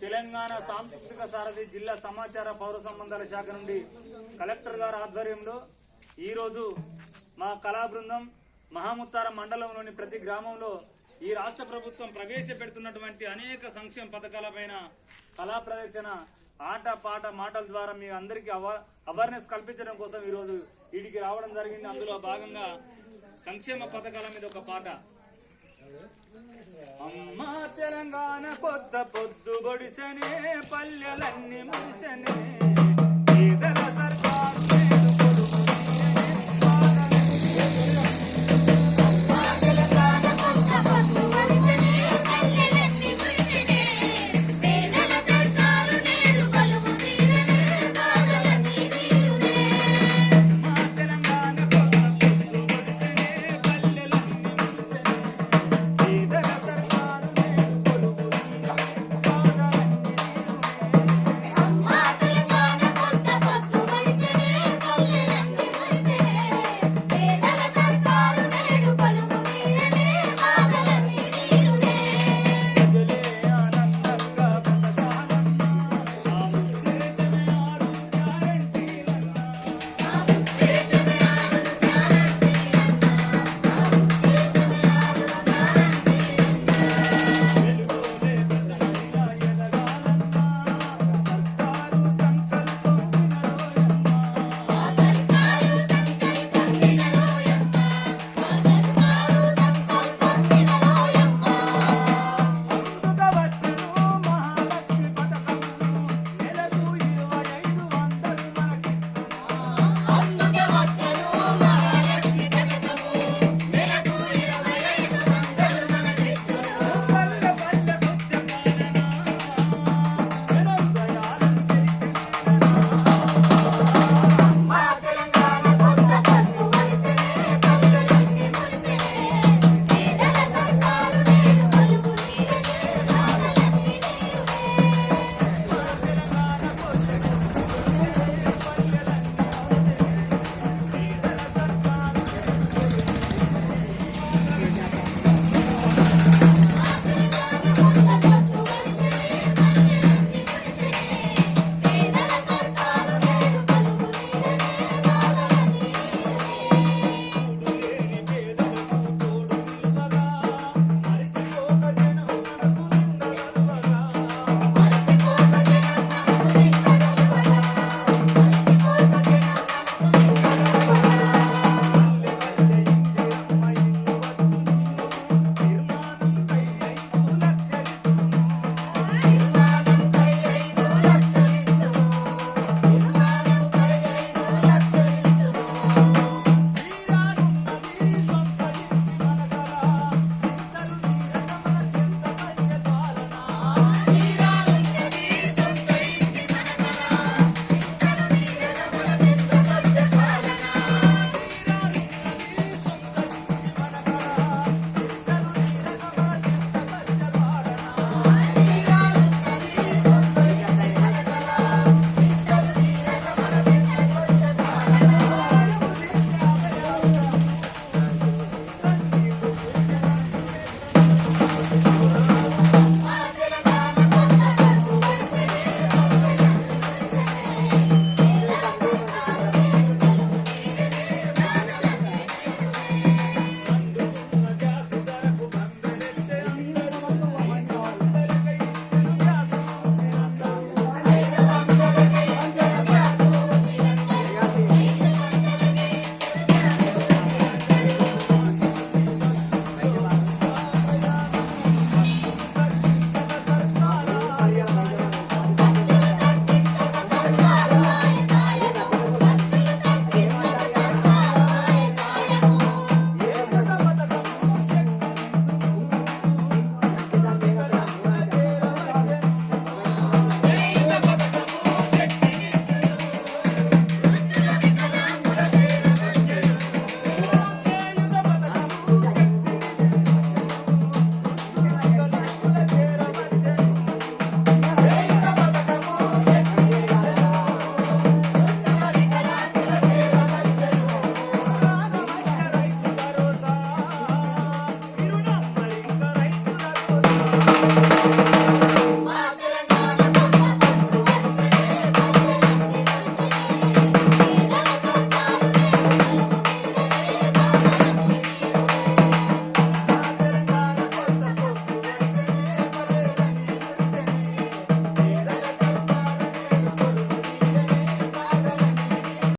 తెలంగాణ సాంస్కృతిక సారథి జిల్లా సమాచార పౌర సంబంధాల శాఖ నుండి కలెక్టర్ గారి ఆధ్వర్యంలో ఈరోజు మా కళా బృందం మహాముత్తార మండలంలోని ప్రతి గ్రామంలో ఈ రాష్ట్ర ప్రభుత్వం ప్రవేశపెడుతున్నటువంటి అనేక సంక్షేమ పథకాలపైన కళా ప్రదర్శన ఆట పాట మాటల ద్వారా మీ అందరికీ అవ- అవేర్నెస్ కల్పించడం కోసం ఈరోజు వీటికి రావడం జరిగింది. అందులో భాగంగా సంక్షేమ పథకాల మీద ఒక పాట. అమ్మా తెలంగాణ పొద్ద పొద్దు గొడిసనే పల్లెలన్నీ ముడిసనే